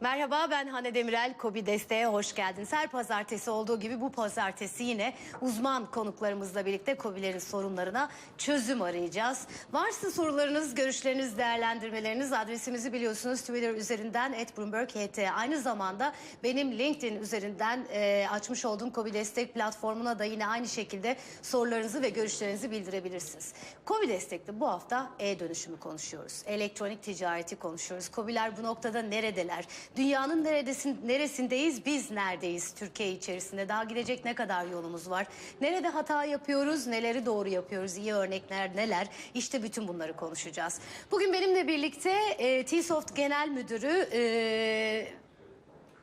Merhaba ben Hande Demirel, Kobi Desteğe hoş geldiniz. Her pazartesi olduğu gibi bu pazartesi yine uzman konuklarımızla birlikte Kobilerin sorunlarına çözüm arayacağız. Varsa sorularınız, görüşleriniz, değerlendirmeleriniz adresimizi biliyorsunuz Twitter üzerinden @bloomberg.ht. Aynı zamanda benim LinkedIn üzerinden e, açmış olduğum Kobi Destek platformuna da yine aynı şekilde sorularınızı ve görüşlerinizi bildirebilirsiniz. Kobi Destek'te bu hafta e-dönüşümü konuşuyoruz. Elektronik ticareti konuşuyoruz. Kobiler bu noktada neredeler? Dünyanın neredesin, neresindeyiz? Biz neredeyiz Türkiye içerisinde? Daha gidecek ne kadar yolumuz var? Nerede hata yapıyoruz? Neleri doğru yapıyoruz? İyi örnekler neler? İşte bütün bunları konuşacağız. Bugün benimle birlikte e, T-Soft Genel Müdürü e,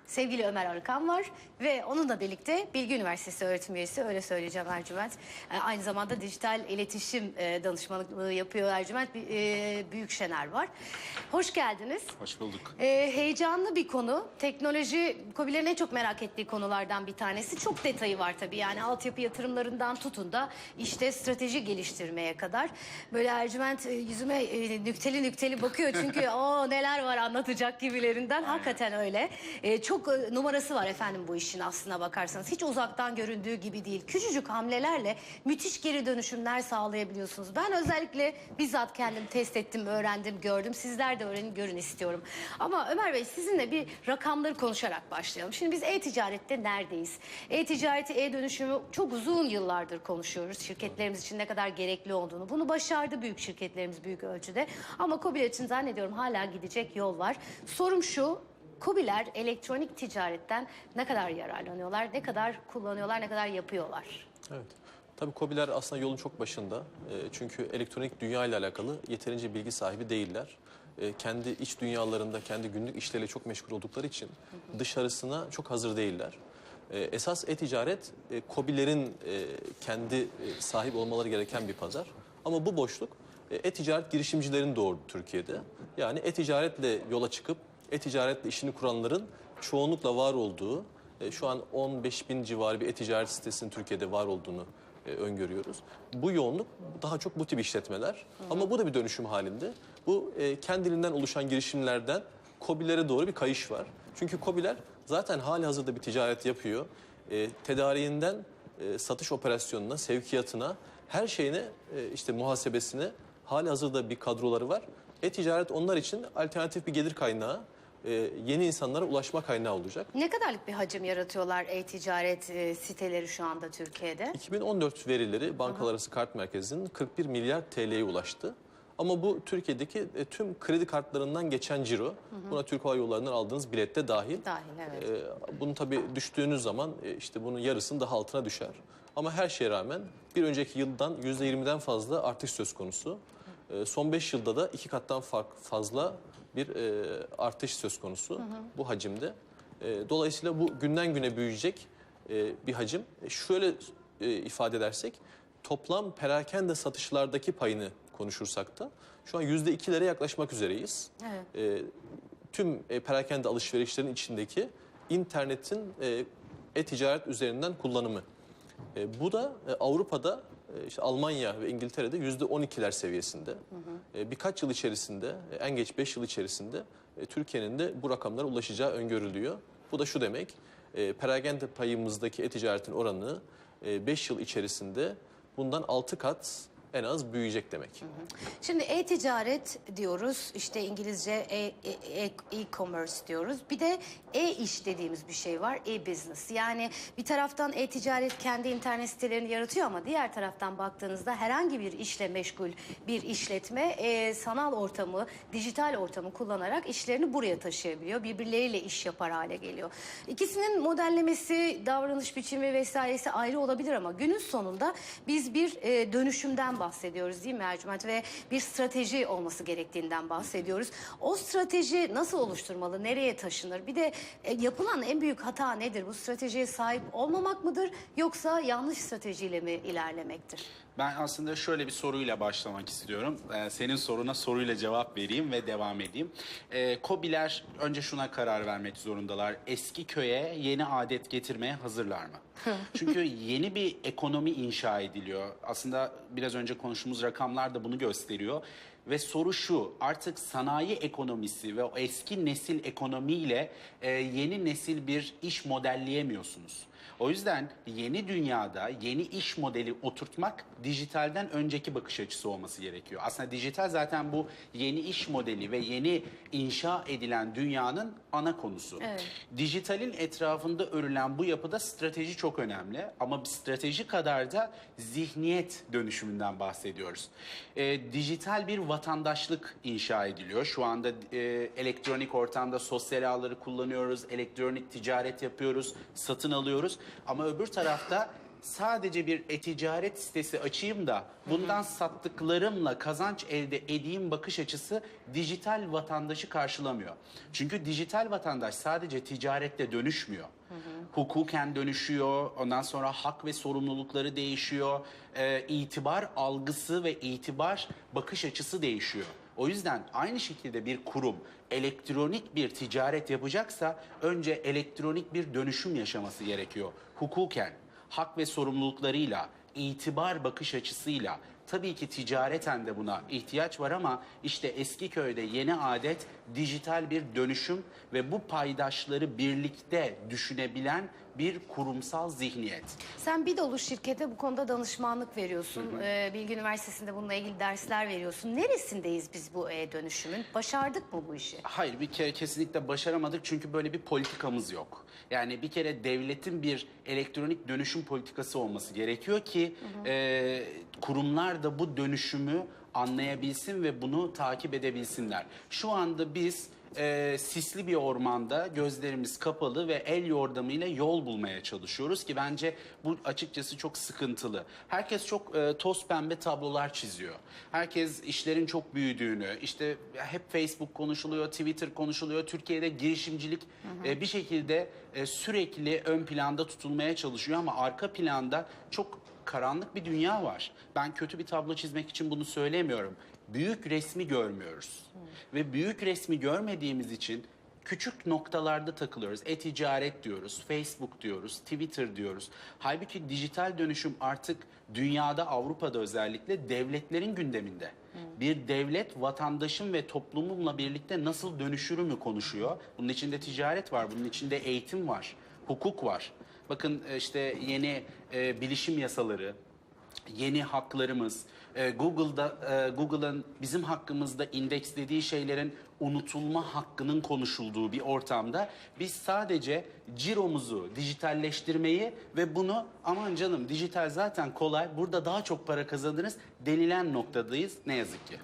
sevgili Ömer Arıkan var ve onunla birlikte Bilgi Üniversitesi öğretim üyesi öyle söyleyeceğim Ercüment. E, aynı zamanda dijital iletişim e, danışmanlığı yapıyor Ercüment e, Büyükşener var. Hoş geldiniz. Hoş bulduk. E, heyecanlı bir konu. Teknoloji COBİ'lerin en çok merak ettiği konulardan bir tanesi. Çok detayı var tabii yani altyapı yatırımlarından tutun da işte strateji geliştirmeye kadar. Böyle Ercüment e, yüzüme e, nükteli nükteli bakıyor çünkü o neler var anlatacak gibilerinden. Hakikaten öyle. E, çok e, numarası var efendim bu işin aslına bakarsanız. Hiç uzaktan göründüğü gibi değil. Küçücük hamlelerle müthiş geri dönüşümler sağlayabiliyorsunuz. Ben özellikle bizzat kendim test ettim, öğrendim, gördüm. Sizler de öğrenin, görün istiyorum. Ama Ömer Bey sizinle bir rakamları konuşarak başlayalım. Şimdi biz e-ticarette neredeyiz? E-ticareti, e-dönüşümü çok uzun yıllardır konuşuyoruz. Şirketlerimiz için ne kadar gerekli olduğunu. Bunu başardı büyük şirketlerimiz büyük ölçüde. Ama COBİ'ler için zannediyorum hala gidecek yol var. Sorum şu, COBİ'ler elektronik ticaretten ne kadar yararlanıyorlar, ne kadar kullanıyorlar, ne kadar yapıyorlar? Evet. Tabii KOBİ'ler aslında yolun çok başında. E, Çünkü elektronik dünya ile alakalı yeterince bilgi sahibi değiller. E, Kendi iç dünyalarında, kendi günlük işleriyle çok meşgul oldukları için dışarısına çok hazır değiller. E, Esas e-ticaret e, KOBİ'lerin e, kendi e, sahip olmaları gereken bir pazar. Ama bu boşluk e, e-ticaret girişimcilerin doğurdu Türkiye'de. Yani e-ticaretle yola çıkıp e-ticaretle işini kuranların çoğunlukla var olduğu, e, şu an 15 bin civarı bir e-ticaret sitesinin Türkiye'de var olduğunu e, öngörüyoruz. Bu yoğunluk daha çok bu tip işletmeler. Ama bu da bir dönüşüm halinde. Bu e, kendiliğinden oluşan girişimlerden KOBİ'lere doğru bir kayış var. Çünkü KOBİ'ler zaten hali hazırda bir ticaret yapıyor. E, tedariğinden e, satış operasyonuna, sevkiyatına, her şeyine, e, işte muhasebesine hali hazırda bir kadroları var. E-ticaret onlar için alternatif bir gelir kaynağı, e, yeni insanlara ulaşma kaynağı olacak. Ne kadarlık bir hacim yaratıyorlar e-ticaret e, siteleri şu anda Türkiye'de? 2014 verileri Bankalar Arası Kart Merkezi'nin 41 milyar TL'ye ulaştı. Ama bu Türkiye'deki e, tüm kredi kartlarından geçen ciro. Buna Türk Hava Yolları'ndan aldığınız bilette dahil. Dahil, evet. E, bunu tabii düştüğünüz zaman e, işte bunun yarısının daha altına düşer. Ama her şeye rağmen bir önceki yıldan %20'den fazla artış söz konusu. E, son 5 yılda da iki kattan fark fazla bir e, artış söz konusu bu hacimde. E, dolayısıyla bu günden güne büyüyecek e, bir hacim. E, şöyle e, ifade edersek toplam perakende satışlardaki payını konuşursak da şu an yüzde ikilere yaklaşmak üzereyiz. Evet. E, tüm e, perakende alışverişlerin içindeki internetin e, e-ticaret üzerinden kullanımı. E, bu da e, Avrupa'da işte Almanya ve İngiltere'de yüzde 12'ler seviyesinde. E, birkaç yıl içerisinde, e, en geç 5 yıl içerisinde e, Türkiye'nin de bu rakamlara ulaşacağı öngörülüyor. Bu da şu demek, e, perakende payımızdaki e-ticaretin oranı 5 yıl içerisinde bundan 6 kat en az büyüyecek demek. Şimdi e-ticaret diyoruz, işte İngilizce e- e- e- e-commerce diyoruz. Bir de e-iş dediğimiz bir şey var, e-business. Yani bir taraftan e-ticaret kendi internet sitelerini yaratıyor ama diğer taraftan baktığınızda herhangi bir işle meşgul bir işletme e, sanal ortamı, dijital ortamı kullanarak işlerini buraya taşıyabiliyor. Birbirleriyle iş yapar hale geliyor. İkisinin modellemesi, davranış biçimi vesairesi ayrı olabilir ama günün sonunda biz bir e, dönüşümden bahsediyoruz değil mi Ercüment? Ve bir strateji olması gerektiğinden bahsediyoruz. O strateji nasıl oluşturmalı, nereye taşınır? Bir de e, yapılan en büyük hata nedir? Bu stratejiye sahip olmamak mıdır yoksa yanlış stratejiyle mi ilerlemektir? Ben aslında şöyle bir soruyla başlamak istiyorum. Ee, senin soruna soruyla cevap vereyim ve devam edeyim. Ee, KOBİ'ler önce şuna karar vermek zorundalar. Eski köye yeni adet getirmeye hazırlar mı? Çünkü yeni bir ekonomi inşa ediliyor. Aslında biraz önce konuştuğumuz rakamlar da bunu gösteriyor. Ve soru şu, artık sanayi ekonomisi ve o eski nesil ekonomiyle e, yeni nesil bir iş modelleyemiyorsunuz. O yüzden yeni dünyada yeni iş modeli oturtmak dijitalden önceki bakış açısı olması gerekiyor. Aslında dijital zaten bu yeni iş modeli ve yeni inşa edilen dünyanın ana konusu. Evet. Dijitalin etrafında örülen bu yapıda strateji çok önemli ama bir strateji kadar da zihniyet dönüşümünden bahsediyoruz. Ee, dijital bir vatandaşlık inşa ediliyor. Şu anda e, elektronik ortamda sosyal ağları kullanıyoruz, elektronik ticaret yapıyoruz, satın alıyoruz. Ama öbür tarafta sadece bir e-ticaret sitesi açayım da bundan sattıklarımla kazanç elde edeyim bakış açısı dijital vatandaşı karşılamıyor. Çünkü dijital vatandaş sadece ticarette dönüşmüyor. Hukuken dönüşüyor, ondan sonra hak ve sorumlulukları değişiyor, e, itibar algısı ve itibar bakış açısı değişiyor. O yüzden aynı şekilde bir kurum elektronik bir ticaret yapacaksa önce elektronik bir dönüşüm yaşaması gerekiyor. Hukuken, hak ve sorumluluklarıyla, itibar bakış açısıyla tabii ki ticareten de buna ihtiyaç var ama işte eski köyde yeni adet dijital bir dönüşüm ve bu paydaşları birlikte düşünebilen bir kurumsal zihniyet. Sen bir dolu şirkete bu konuda danışmanlık veriyorsun. Ee, Bilgi Üniversitesi'nde bununla ilgili dersler veriyorsun. Neresindeyiz biz bu e-dönüşümün? Başardık mı bu işi? Hayır bir kere kesinlikle başaramadık çünkü böyle bir politikamız yok. Yani bir kere devletin bir elektronik dönüşüm politikası olması gerekiyor ki e, kurumlar da bu dönüşümü anlayabilsin ve bunu takip edebilsinler. Şu anda biz e, sisli bir ormanda gözlerimiz kapalı ve el yordamıyla yol bulmaya çalışıyoruz ki bence bu açıkçası çok sıkıntılı. Herkes çok e, toz pembe tablolar çiziyor. Herkes işlerin çok büyüdüğünü, işte hep Facebook konuşuluyor, Twitter konuşuluyor. Türkiye'de girişimcilik e, bir şekilde e, sürekli ön planda tutulmaya çalışıyor ama arka planda çok karanlık bir dünya var. Ben kötü bir tablo çizmek için bunu söylemiyorum. Büyük resmi görmüyoruz. Ve büyük resmi görmediğimiz için küçük noktalarda takılıyoruz. E-ticaret diyoruz, Facebook diyoruz, Twitter diyoruz. Halbuki dijital dönüşüm artık dünyada, Avrupa'da özellikle devletlerin gündeminde. Bir devlet vatandaşın ve toplumunla birlikte nasıl dönüşürü mü konuşuyor? Bunun içinde ticaret var, bunun içinde eğitim var, hukuk var. Bakın e, işte yeni e, bilişim yasaları, yeni haklarımız, e, Google'da e, Google'ın bizim hakkımızda indekslediği şeylerin unutulma hakkının konuşulduğu bir ortamda biz sadece ciromuzu dijitalleştirmeyi ve bunu aman canım dijital zaten kolay burada daha çok para kazanırız denilen noktadayız ne yazık ki.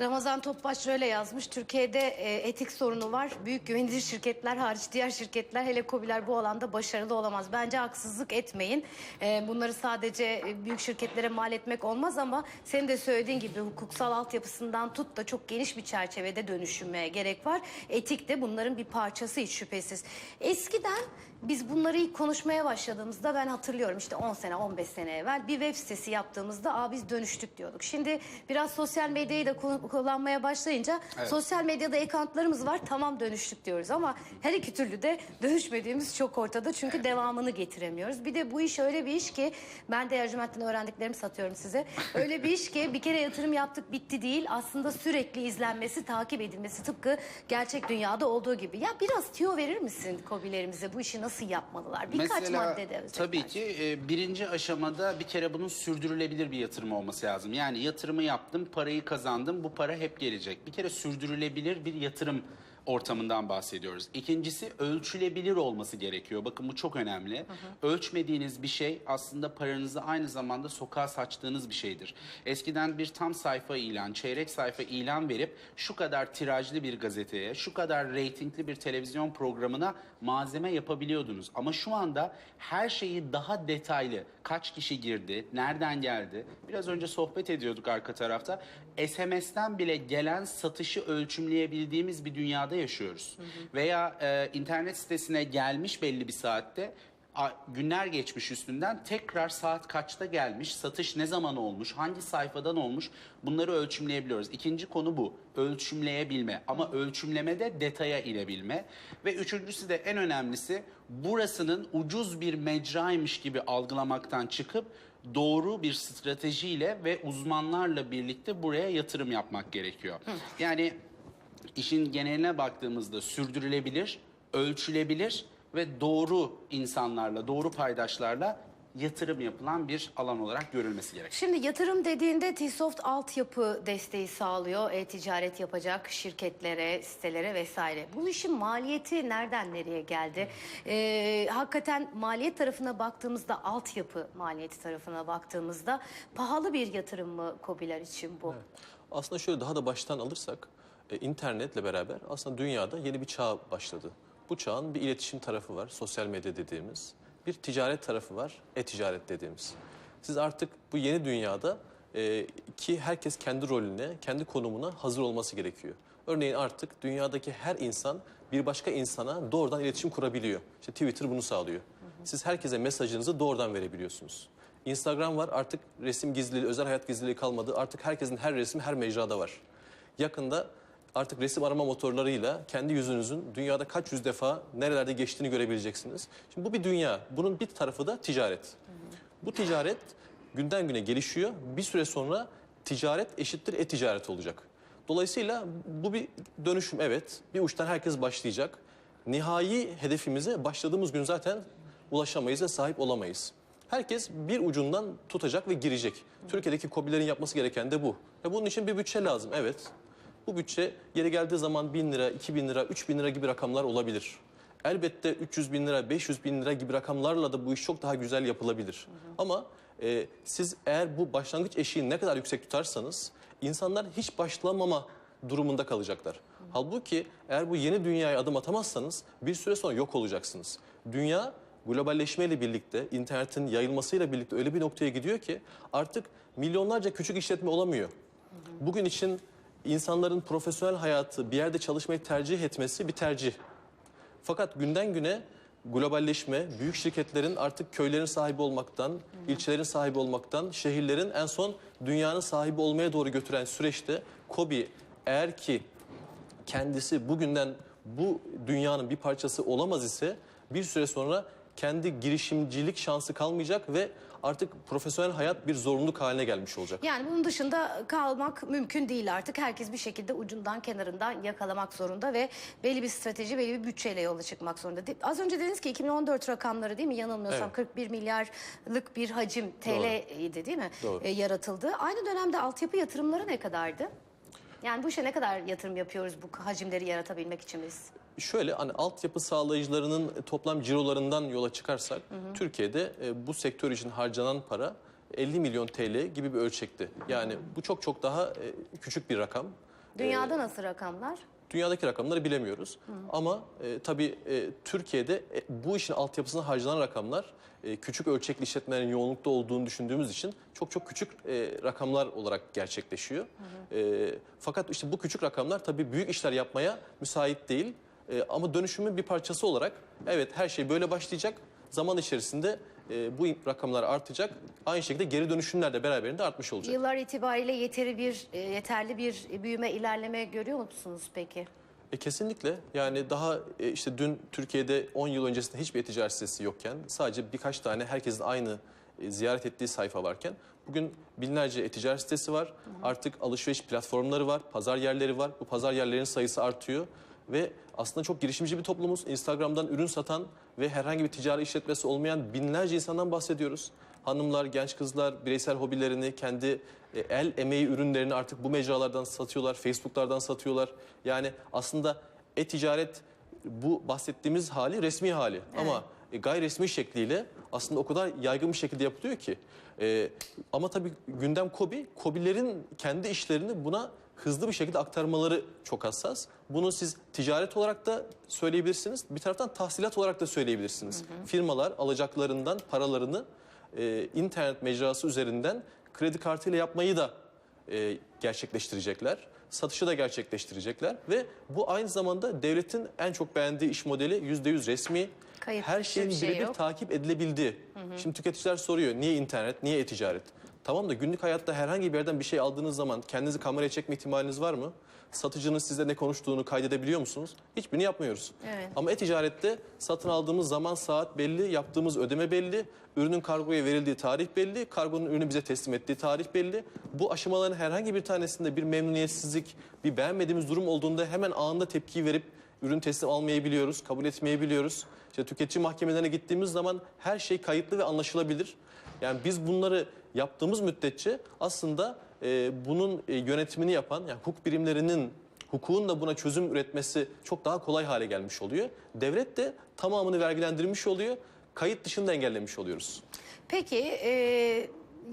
Ramazan Topbaş şöyle yazmış. Türkiye'de e, etik sorunu var. Büyük güvenilir şirketler hariç diğer şirketler hele KOBİ'ler bu alanda başarılı olamaz. Bence haksızlık etmeyin. E, bunları sadece e, büyük şirketlere mal etmek olmaz ama senin de söylediğin gibi hukuksal altyapısından tut da çok geniş bir çerçevede dönüşüme gerek var. Etik de bunların bir parçası hiç şüphesiz. Eskiden biz bunları ilk konuşmaya başladığımızda ben hatırlıyorum işte 10 sene 15 sene evvel bir web sitesi yaptığımızda Aa, biz dönüştük diyorduk. Şimdi biraz sosyal medyayı da ku- kullanmaya başlayınca sosyal medyada accountlarımız var tamam dönüştük diyoruz ama her iki türlü de dönüşmediğimiz çok ortada çünkü devamını getiremiyoruz. Bir de bu iş öyle bir iş ki ben de Ercüment'ten öğrendiklerimi satıyorum size. Öyle bir iş ki bir kere yatırım yaptık bitti değil aslında sürekli izlenmesi takip edilmesi tıpkı gerçek dünyada olduğu gibi. Ya biraz tüyo verir misin kobilerimize bu işi nasıl yapmalılar? Birkaç maddede özetler. Tabii ki e, birinci aşamada bir kere bunun sürdürülebilir bir yatırım olması lazım. Yani yatırımı yaptım, parayı kazandım, bu para hep gelecek. Bir kere sürdürülebilir bir yatırım ortamından bahsediyoruz. İkincisi ölçülebilir olması gerekiyor. Bakın bu çok önemli. Ölçmediğiniz bir şey aslında paranızı aynı zamanda sokağa saçtığınız bir şeydir. Eskiden bir tam sayfa ilan, çeyrek sayfa ilan verip şu kadar tirajlı bir gazeteye, şu kadar reytingli bir televizyon programına malzeme yapabiliyordunuz. Ama şu anda her şeyi daha detaylı, kaç kişi girdi, nereden geldi? Biraz önce sohbet ediyorduk arka tarafta. SMS'ten bile gelen satışı ölçümleyebildiğimiz bir dünyada yaşıyoruz. Veya e, internet sitesine gelmiş belli bir saatte a- günler geçmiş üstünden tekrar saat kaçta gelmiş, satış ne zaman olmuş, hangi sayfadan olmuş bunları ölçümleyebiliyoruz. İkinci konu bu. Ölçümleyebilme ama ölçümlemede detaya inebilme ve üçüncüsü de en önemlisi burasının ucuz bir mecraymış gibi algılamaktan çıkıp doğru bir stratejiyle ve uzmanlarla birlikte buraya yatırım yapmak gerekiyor. Yani işin geneline baktığımızda sürdürülebilir, ölçülebilir ve doğru insanlarla, doğru paydaşlarla yatırım yapılan bir alan olarak görülmesi gerekiyor. Şimdi yatırım dediğinde T-Soft altyapı desteği sağlıyor. E-ticaret yapacak şirketlere, sitelere vesaire. Bu işin maliyeti nereden nereye geldi? Ee, hakikaten maliyet tarafına baktığımızda, altyapı maliyeti tarafına baktığımızda pahalı bir yatırım mı COBİ'ler için bu? Aslında şöyle daha da baştan alırsak e, internetle beraber aslında dünyada yeni bir çağ başladı. Bu çağın bir iletişim tarafı var, sosyal medya dediğimiz. Bir ticaret tarafı var, e-ticaret dediğimiz. Siz artık bu yeni dünyada e, ki herkes kendi rolüne, kendi konumuna hazır olması gerekiyor. Örneğin artık dünyadaki her insan bir başka insana doğrudan iletişim kurabiliyor. İşte Twitter bunu sağlıyor. Siz herkese mesajınızı doğrudan verebiliyorsunuz. Instagram var artık resim gizliliği, özel hayat gizliliği kalmadı. Artık herkesin her resmi her mecrada var. Yakında artık resim arama motorlarıyla kendi yüzünüzün dünyada kaç yüz defa nerelerde geçtiğini görebileceksiniz. Şimdi bu bir dünya. Bunun bir tarafı da ticaret. Bu ticaret günden güne gelişiyor. Bir süre sonra ticaret eşittir e-ticaret olacak. Dolayısıyla bu bir dönüşüm evet. Bir uçtan herkes başlayacak. Nihai hedefimize başladığımız gün zaten ulaşamayız ve sahip olamayız. Herkes bir ucundan tutacak ve girecek. Türkiye'deki KOBİ'lerin yapması gereken de bu. Ve bunun için bir bütçe lazım evet. Bu bütçe yeri geldiği zaman 1000 lira, 2000 lira, 3000 lira gibi rakamlar olabilir. Elbette 300 bin lira, 500 bin lira gibi rakamlarla da bu iş çok daha güzel yapılabilir. Ama e, siz eğer bu başlangıç eşiğini ne kadar yüksek tutarsanız insanlar hiç başlamama durumunda kalacaklar. Halbuki eğer bu yeni dünyaya adım atamazsanız bir süre sonra yok olacaksınız. Dünya globalleşmeyle birlikte, internetin yayılmasıyla birlikte öyle bir noktaya gidiyor ki artık milyonlarca küçük işletme olamıyor. Bugün için insanların profesyonel hayatı bir yerde çalışmayı tercih etmesi bir tercih. Fakat günden güne globalleşme, büyük şirketlerin artık köylerin sahibi olmaktan, ilçelerin sahibi olmaktan, şehirlerin en son dünyanın sahibi olmaya doğru götüren süreçte KOBİ eğer ki kendisi bugünden bu dünyanın bir parçası olamaz ise bir süre sonra kendi girişimcilik şansı kalmayacak ve artık profesyonel hayat bir zorunluluk haline gelmiş olacak. Yani bunun dışında kalmak mümkün değil artık. Herkes bir şekilde ucundan kenarından yakalamak zorunda ve belli bir strateji, belli bir bütçeyle yola çıkmak zorunda. De- Az önce dediniz ki 2014 rakamları değil mi? Yanılmıyorsam Evet. 41 milyarlık bir hacim TL idi değil mi? Doğru. E, yaratıldı. Aynı dönemde altyapı yatırımları ne kadardı? Yani bu işe ne kadar yatırım yapıyoruz bu hacimleri yaratabilmek için biz? Şöyle hani altyapı sağlayıcılarının toplam cirolarından yola çıkarsak Türkiye'de e, bu sektör için harcanan para 50 milyon TL gibi bir ölçekti. Yani bu çok çok daha e, küçük bir rakam. Dünyada nasıl rakamlar? Dünyadaki rakamları bilemiyoruz. Ama e, tabii e, Türkiye'de e, bu işin altyapısına harcanan rakamlar e, küçük ölçekli işletmelerin yoğunlukta olduğunu düşündüğümüz için çok çok küçük e, rakamlar olarak gerçekleşiyor. E, fakat işte bu küçük rakamlar tabii büyük işler yapmaya müsait değil. E, ama dönüşümün bir parçası olarak evet her şey böyle başlayacak. Zaman içerisinde e, bu rakamlar artacak. Aynı şekilde geri dönüşümler de beraberinde artmış olacak. Yıllar itibariyle yeteri bir e, yeterli bir büyüme ilerleme görüyor musunuz peki? E kesinlikle yani daha e, işte dün Türkiye'de 10 yıl öncesinde hiçbir e-ticaret sitesi yokken sadece birkaç tane herkesin aynı e, ziyaret ettiği sayfa varken bugün binlerce e-ticaret sitesi var. Artık alışveriş platformları var, pazar yerleri var. Bu pazar yerlerinin sayısı artıyor ve aslında çok girişimci bir toplumuz. Instagram'dan ürün satan ve herhangi bir ticari işletmesi olmayan binlerce insandan bahsediyoruz. Hanımlar, genç kızlar bireysel hobilerini, kendi e, el emeği ürünlerini artık bu mecralardan satıyorlar, Facebook'lardan satıyorlar. Yani aslında e-ticaret bu bahsettiğimiz hali resmi hali ama e, gayri resmi şekliyle aslında o kadar yaygın bir şekilde yapılıyor ki. E, ama tabii gündem KOBİ, KOBİ'lerin kendi işlerini buna hızlı bir şekilde aktarmaları çok hassas. Bunu siz ticaret olarak da söyleyebilirsiniz. Bir taraftan tahsilat olarak da söyleyebilirsiniz. Firmalar alacaklarından paralarını e, internet mecrası üzerinden kredi kartıyla yapmayı da e, gerçekleştirecekler. Satışı da gerçekleştirecekler ve bu aynı zamanda devletin en çok beğendiği iş modeli %100 resmi. Kayıt her şeyin şey birebir yok. takip edilebildiği. Şimdi tüketiciler soruyor niye internet, niye e-ticaret? Tamam da günlük hayatta herhangi bir yerden bir şey aldığınız zaman kendinizi kameraya çekme ihtimaliniz var mı? Satıcının sizle ne konuştuğunu kaydedebiliyor musunuz? Hiçbirini yapmıyoruz. Evet. Ama e-ticarette satın aldığımız zaman saat belli, yaptığımız ödeme belli, ürünün kargoya verildiği tarih belli, kargonun ürünü bize teslim ettiği tarih belli. Bu aşamaların herhangi bir tanesinde bir memnuniyetsizlik, bir beğenmediğimiz durum olduğunda hemen anında tepki verip ürün teslim almayabiliyoruz, kabul etmeyebiliyoruz. İşte tüketici mahkemelerine gittiğimiz zaman her şey kayıtlı ve anlaşılabilir. Yani biz bunları yaptığımız müddetçe aslında e, bunun e, yönetimini yapan, yani hukuk birimlerinin hukukun da buna çözüm üretmesi çok daha kolay hale gelmiş oluyor. Devlet de tamamını vergilendirmiş oluyor. Kayıt dışında engellemiş oluyoruz. Peki e,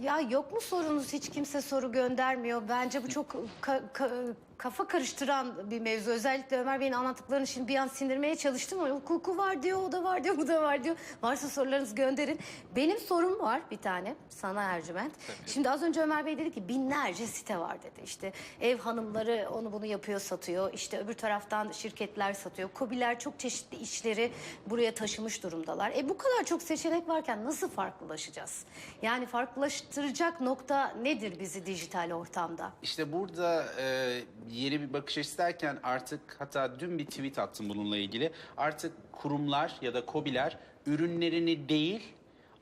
ya yok mu sorunuz hiç kimse soru göndermiyor. Bence bu çok ka- ka- kafa karıştıran bir mevzu. Özellikle Ömer Bey'in anlattıklarını şimdi bir an sindirmeye çalıştım ama hukuku var diyor, o da var diyor, bu da var diyor. Varsa sorularınızı gönderin. Benim sorum var bir tane sana Ercüment. Şimdi az önce Ömer Bey dedi ki binlerce site var dedi. İşte ev hanımları onu bunu yapıyor, satıyor. İşte öbür taraftan şirketler satıyor. Kobiler çok çeşitli işleri buraya taşımış durumdalar. E bu kadar çok seçenek varken nasıl farklılaşacağız? Yani farklılaştıracak nokta nedir bizi dijital ortamda? İşte burada e, yeni bir bakış açısı derken artık hatta dün bir tweet attım bununla ilgili. Artık kurumlar ya da kobiler ürünlerini değil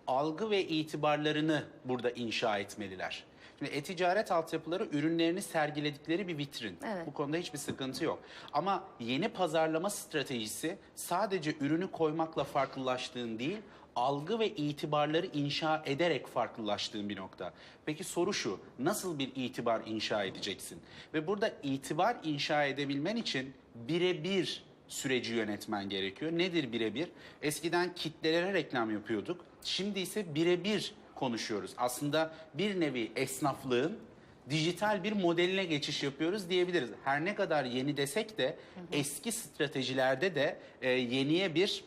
algı ve itibarlarını burada inşa etmeliler. Şimdi e-ticaret altyapıları ürünlerini sergiledikleri bir vitrin. Evet. Bu konuda hiçbir sıkıntı yok. Ama yeni pazarlama stratejisi sadece ürünü koymakla farklılaştığın değil, algı ve itibarları inşa ederek farklılaştığın bir nokta. Peki soru şu, nasıl bir itibar inşa edeceksin? Ve burada itibar inşa edebilmen için birebir süreci yönetmen gerekiyor. Nedir birebir? Eskiden kitlelere reklam yapıyorduk. Şimdi ise birebir konuşuyoruz. Aslında bir nevi esnaflığın dijital bir modeline geçiş yapıyoruz diyebiliriz. Her ne kadar yeni desek de eski stratejilerde de e, yeniye bir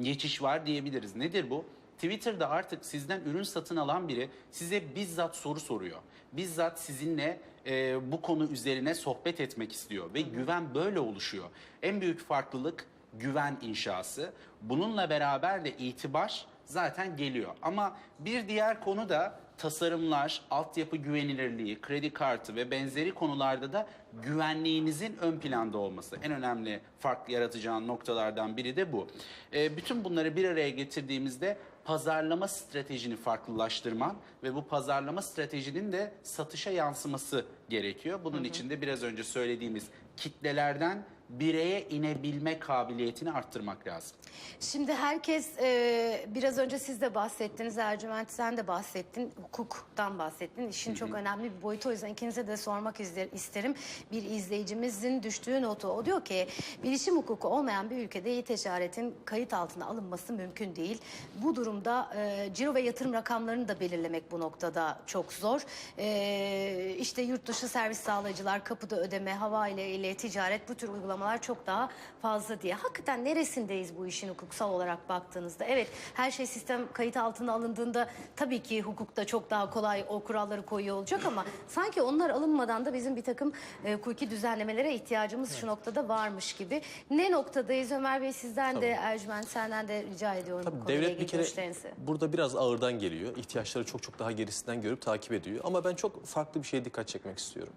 geçiş var diyebiliriz. Nedir bu? Twitter'da artık sizden ürün satın alan biri size bizzat soru soruyor. Bizzat sizinle e, bu konu üzerine sohbet etmek istiyor ve güven böyle oluşuyor. En büyük farklılık güven inşası. Bununla beraber de itibar zaten geliyor. Ama bir diğer konu da tasarımlar, altyapı güvenilirliği, kredi kartı ve benzeri konularda da güvenliğinizin ön planda olması. En önemli fark yaratacağın noktalardan biri de bu. Ee, bütün bunları bir araya getirdiğimizde pazarlama stratejini farklılaştırman ve bu pazarlama stratejinin de satışa yansıması gerekiyor. Bunun için de biraz önce söylediğimiz kitlelerden bireye inebilme kabiliyetini arttırmak lazım. Şimdi herkes e, biraz önce siz de bahsettiniz Ercüment sen de bahsettin hukuktan bahsettin. İşin çok önemli bir boyutu. O yüzden ikinize de sormak isterim. Bir izleyicimizin düştüğü notu o. Diyor ki bilişim hukuku olmayan bir ülkede e-ticaretin kayıt altına alınması mümkün değil. Bu durumda e, ciro ve yatırım rakamlarını da belirlemek bu noktada çok zor. E, işte yurt dışı servis sağlayıcılar kapıda ödeme hava ile ile ticaret bu tür uygulamalar çok daha fazla diye hakikaten neresindeyiz bu işin hukuksal olarak baktığınızda? Evet her şey sistem kayıt altına alındığında tabii ki hukukta çok daha kolay o kuralları koyuyor olacak ama sanki onlar alınmadan da bizim bir takım e, hukuki düzenlemelere ihtiyacımız şu noktada varmış gibi. Ne noktadayız Ömer Bey sizden de Ercüment senden de rica ediyorum Tabii devlet bir kere görüşlerinizi. burada biraz ağırdan geliyor. İhtiyaçları çok çok daha gerisinden görüp takip ediyor. Ama ben çok farklı bir şeye dikkat çekmek istiyorum.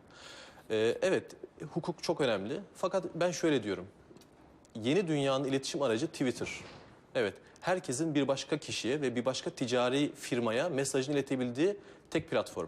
Ee, evet hukuk çok önemli. Fakat ben şöyle diyorum. Yeni dünyanın iletişim aracı Twitter. Evet herkesin bir başka kişiye ve bir başka ticari firmaya mesajını iletebildiği tek platform.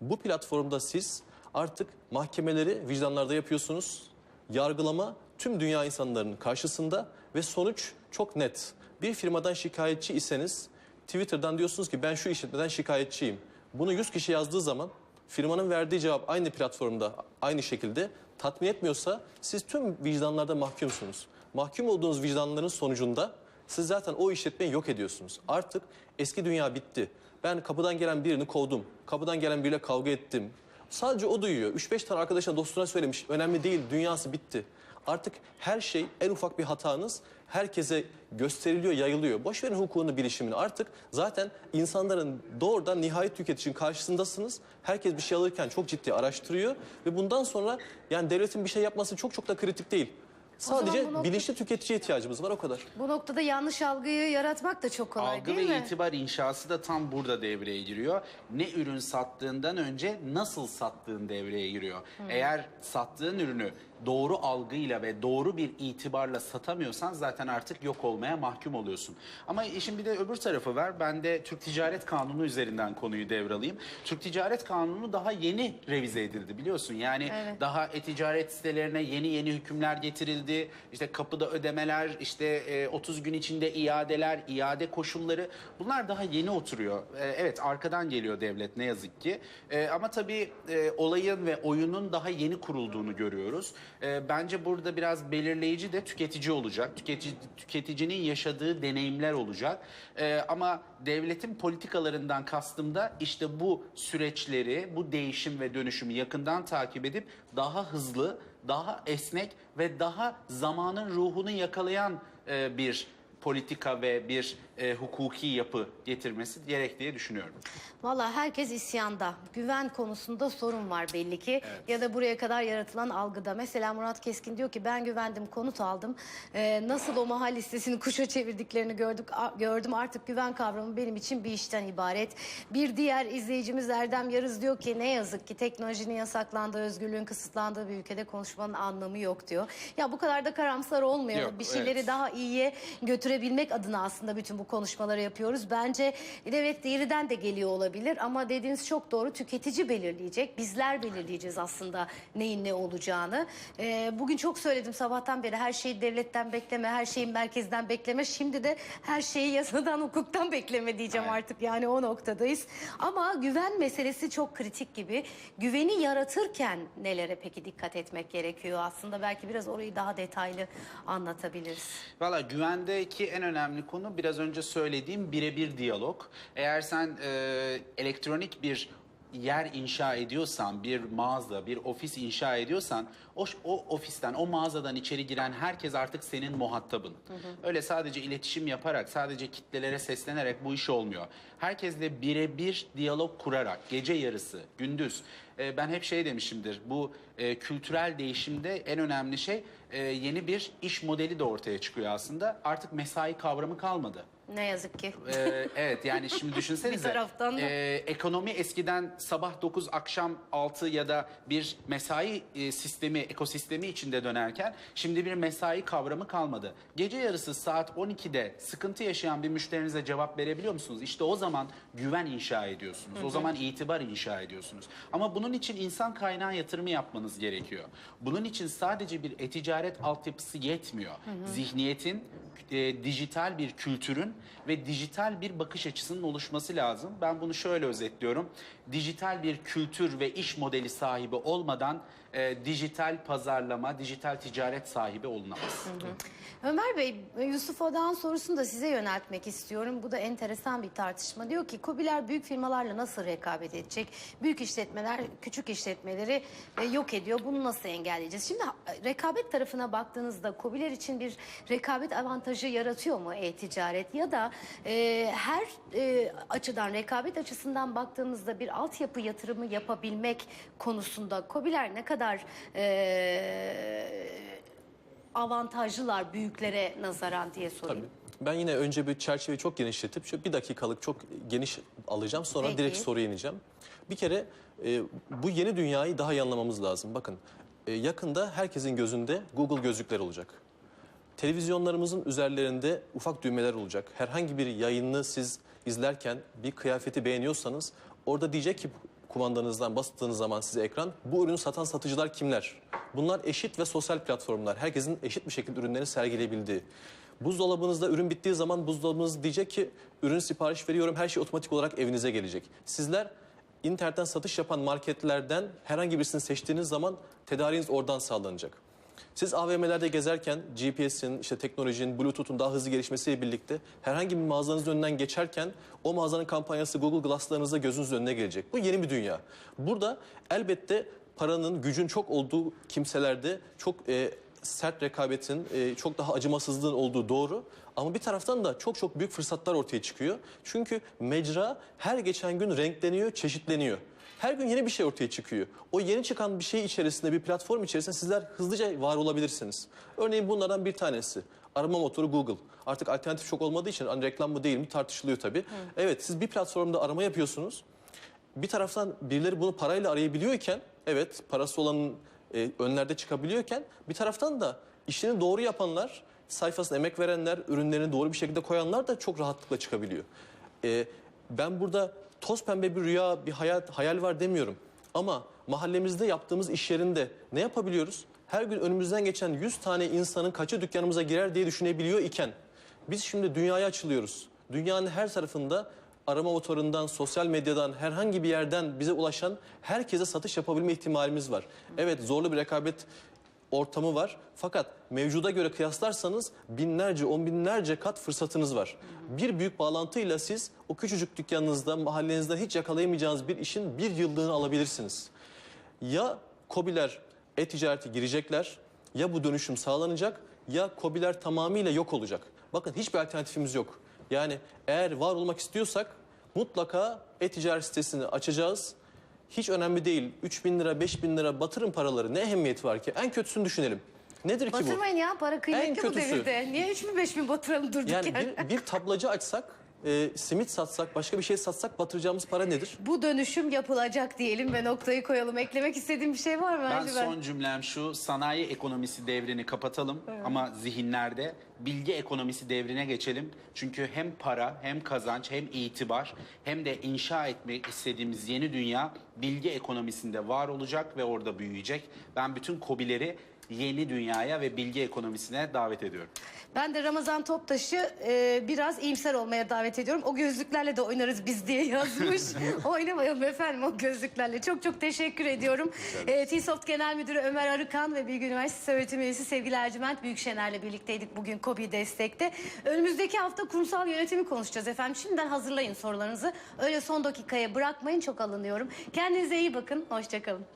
Bu platformda siz artık mahkemeleri vicdanlarda yapıyorsunuz. Yargılama tüm dünya insanların karşısında ve sonuç çok net. Bir firmadan şikayetçi iseniz Twitter'dan diyorsunuz ki ben şu işletmeden şikayetçiyim. Bunu 100 kişi yazdığı zaman firmanın verdiği cevap aynı platformda aynı şekilde tatmin etmiyorsa siz tüm vicdanlarda mahkumsunuz. Mahkum olduğunuz vicdanların sonucunda siz zaten o işletmeyi yok ediyorsunuz. Artık eski dünya bitti. Ben kapıdan gelen birini kovdum. Kapıdan gelen biriyle kavga ettim. Sadece o duyuyor. 3-5 tane arkadaşına dostuna söylemiş. Önemli değil. Dünyası bitti. Artık her şey en ufak bir hatanız herkese gösteriliyor, yayılıyor. Boş hukukunu, bilişimini. Artık zaten insanların doğrudan nihayet tüketicinin karşısındasınız. Herkes bir şey alırken çok ciddi araştırıyor ve bundan sonra yani devletin bir şey yapması çok çok da kritik değil. Sadece bu nokta- bilinçli tüketiciye ihtiyacımız var o kadar. Bu noktada yanlış algıyı yaratmak da çok kolay Algı ve değil mi? itibar inşası da tam burada devreye giriyor. Ne ürün sattığından önce nasıl sattığın devreye giriyor. Eğer sattığın ürünü doğru algıyla ve doğru bir itibarla satamıyorsan zaten artık yok olmaya mahkum oluyorsun. Ama işin bir de öbür tarafı var. Ben de Türk Ticaret Kanunu üzerinden konuyu devralayım. Türk Ticaret Kanunu daha yeni revize edildi biliyorsun. Yani Evet. daha e-ticaret sitelerine yeni yeni hükümler getirildi. İşte kapıda ödemeler, işte e, 30 gün içinde iadeler, iade koşulları bunlar daha yeni oturuyor. E, evet arkadan geliyor devlet ne yazık ki. E, ama tabii e, olayın ve oyunun daha yeni kurulduğunu görüyoruz. E, bence burada biraz belirleyici de tüketici olacak. Tüketici, tüketicinin yaşadığı deneyimler olacak. E, ama devletin politikalarından kastım da işte bu süreçleri, bu değişim ve dönüşümü yakından takip edip daha hızlı, daha esnek ve daha zamanın ruhunu yakalayan e, bir politika ve bir e, hukuki yapı getirmesi gerek diye düşünüyorum. Valla herkes isyanda. Güven konusunda sorun var belli ki. Ya da buraya kadar yaratılan algıda. Mesela Murat Keskin diyor ki ben güvendim konut aldım. Ee, nasıl o mahal listesini kuşa çevirdiklerini gördük a- gördüm. Artık güven kavramı benim için bir işten ibaret. Bir diğer izleyicimiz Erdem Yarız diyor ki ne yazık ki teknolojinin yasaklandığı, özgürlüğün kısıtlandığı bir ülkede konuşmanın anlamı yok diyor. Ya bu kadar da karamsar olmuyor. Yok, bir şeyleri evet. daha iyiye götürebilmek adına aslında bütün bu konuşmaları yapıyoruz. Bence evet geriden de geliyor olabilir ama dediğiniz çok doğru. Tüketici belirleyecek. Bizler belirleyeceğiz aslında neyin ne olacağını. Ee, bugün çok söyledim sabahtan beri her şeyi devletten bekleme, her şeyi merkezden bekleme. Şimdi de her şeyi yasadan, hukuktan bekleme diyeceğim Aynen. artık. Yani o noktadayız. Ama güven meselesi çok kritik gibi. Güveni yaratırken nelere peki dikkat etmek gerekiyor? Aslında belki biraz orayı daha detaylı anlatabiliriz. Valla güvendeki en önemli konu biraz önce söylediğim birebir diyalog. Eğer sen e, elektronik bir yer inşa ediyorsan, bir mağaza, bir ofis inşa ediyorsan o, o ofisten, o mağazadan içeri giren herkes artık senin muhatabın. Öyle sadece iletişim yaparak, sadece kitlelere seslenerek bu iş olmuyor. Herkesle birebir diyalog kurarak, gece yarısı, gündüz. E, ben hep şey demişimdir, bu e, kültürel değişimde en önemli şey e, yeni bir iş modeli de ortaya çıkıyor aslında. Artık mesai kavramı kalmadı. Ne yazık ki. Ee, evet yani şimdi düşünsenize. Bir taraftan da. e, ekonomi eskiden sabah 9 akşam 6 ya da bir mesai e, sistemi, ekosistemi içinde dönerken şimdi bir mesai kavramı kalmadı. Gece yarısı saat 12'de sıkıntı yaşayan bir müşterinize cevap verebiliyor musunuz? İşte o zaman güven inşa ediyorsunuz. O zaman itibar inşa ediyorsunuz. Ama bunun için insan kaynağı yatırımı yapmanız gerekiyor. Bunun için sadece bir e-ticaret altyapısı yetmiyor. Zihniyetin, e, dijital bir kültürün ve dijital bir bakış açısının oluşması lazım. Ben bunu şöyle özetliyorum. Dijital bir kültür ve iş modeli sahibi olmadan e, dijital pazarlama, dijital ticaret sahibi olunamaz. Ömer Bey, Yusuf Odağ'ın sorusunu da size yöneltmek istiyorum. Bu da enteresan bir tartışma. Diyor ki KOBİ'ler büyük firmalarla nasıl rekabet edecek? Büyük işletmeler küçük işletmeleri e, yok ediyor. Bunu nasıl engelleyeceğiz? Şimdi rekabet tarafına baktığınızda KOBİ'ler için bir rekabet avantajı yaratıyor mu e-ticaret? Ya da e, her e, açıdan rekabet açısından baktığımızda bir altyapı yatırımı yapabilmek konusunda KOBİ'ler ne kadar... E, avantajlılar büyüklere nazaran diye sorayım. Tabii. Ben yine önce bir çerçeveyi çok genişletip şu bir dakikalık çok geniş alacağım. Sonra Peki. direkt soruya ineceğim. Bir kere e, bu yeni dünyayı daha iyi anlamamız lazım. Bakın e, yakında herkesin gözünde Google gözlükler olacak. Televizyonlarımızın üzerlerinde ufak düğmeler olacak. Herhangi bir yayını siz izlerken bir kıyafeti beğeniyorsanız orada diyecek ki kumandanızdan bastığınız zaman size ekran bu ürünü satan satıcılar kimler? Bunlar eşit ve sosyal platformlar. Herkesin eşit bir şekilde ürünlerini sergileyebildiği. Buzdolabınızda ürün bittiği zaman buzdolabınız diyecek ki ürün sipariş veriyorum her şey otomatik olarak evinize gelecek. Sizler internetten satış yapan marketlerden herhangi birisini seçtiğiniz zaman tedariğiniz oradan sağlanacak. Siz AVM'lerde gezerken GPS'in, işte teknolojinin, Bluetooth'un daha hızlı gelişmesiyle birlikte herhangi bir mağazanızın önünden geçerken o mağazanın kampanyası Google Glass'larınızda gözünüzün önüne gelecek. Bu yeni bir dünya. Burada elbette paranın, gücün çok olduğu kimselerde çok e, sert rekabetin, e, çok daha acımasızlığın olduğu doğru. Ama bir taraftan da çok çok büyük fırsatlar ortaya çıkıyor. Çünkü mecra her geçen gün renkleniyor, çeşitleniyor. Her gün yeni bir şey ortaya çıkıyor. O yeni çıkan bir şey içerisinde, bir platform içerisinde sizler hızlıca var olabilirsiniz. Örneğin bunlardan bir tanesi. Arama motoru Google. Artık alternatif çok olmadığı için hani reklam mı değil mi tartışılıyor tabii. Evet siz bir platformda arama yapıyorsunuz. Bir taraftan birileri bunu parayla arayabiliyorken, evet parası olanın e, önlerde çıkabiliyorken bir taraftan da işini doğru yapanlar, sayfasına emek verenler, ürünlerini doğru bir şekilde koyanlar da çok rahatlıkla çıkabiliyor. E, ben burada toz pembe bir rüya, bir hayal, hayal var demiyorum. Ama mahallemizde yaptığımız iş yerinde ne yapabiliyoruz? Her gün önümüzden geçen 100 tane insanın kaçı dükkanımıza girer diye düşünebiliyor iken biz şimdi dünyaya açılıyoruz. Dünyanın her tarafında arama motorundan, sosyal medyadan, herhangi bir yerden bize ulaşan herkese satış yapabilme ihtimalimiz var. Evet zorlu bir rekabet ortamı var. Fakat mevcuda göre kıyaslarsanız binlerce, on binlerce kat fırsatınız var. Bir büyük bağlantıyla siz o küçücük dükkanınızda, mahallenizde hiç yakalayamayacağınız bir işin bir yıllığını alabilirsiniz. Ya KOBİ'ler e-ticarete girecekler, ya bu dönüşüm sağlanacak, ya KOBİ'ler tamamıyla yok olacak. Bakın hiçbir alternatifimiz yok. Yani eğer var olmak istiyorsak mutlaka e-ticaret sitesini açacağız. Hiç önemli değil. 3 bin lira, 5 bin lira batırın paraları. Ne ehemmiyeti var ki? En kötüsünü düşünelim. Nedir ki bu? Batırmayın ya para kıymetli bu kötüsü. devirde. Niye 3 bin 5 bin batıralım durduk Yani yere? bir, bir tablacı açsak, e, simit satsak, başka bir şey satsak batıracağımız para nedir? Bu dönüşüm yapılacak diyelim ve noktayı koyalım. Eklemek istediğim bir şey var mı? Ben Hacı son cümlem şu sanayi ekonomisi devrini kapatalım ama zihinlerde bilgi ekonomisi devrine geçelim. Çünkü hem para hem kazanç hem itibar hem de inşa etmek istediğimiz yeni dünya bilgi ekonomisinde var olacak ve orada büyüyecek. Ben bütün kobileri yeni dünyaya ve bilgi ekonomisine davet ediyorum. Ben de Ramazan Toptaş'ı e, biraz iyimser olmaya davet ediyorum. O gözlüklerle de oynarız biz diye yazmış. Oynamayalım efendim o gözlüklerle. Çok çok teşekkür ediyorum. E, T-Soft Genel Müdürü Ömer Arıkan ve Bilgi Üniversitesi öğretim üyesi sevgili Ercüment Büyükşener'le birlikteydik bugün KOBİ Destek'te. Önümüzdeki hafta kurumsal yönetimi konuşacağız efendim. Şimdiden hazırlayın sorularınızı. Öyle son dakikaya bırakmayın çok alınıyorum. Kendinize iyi bakın. Hoşçakalın.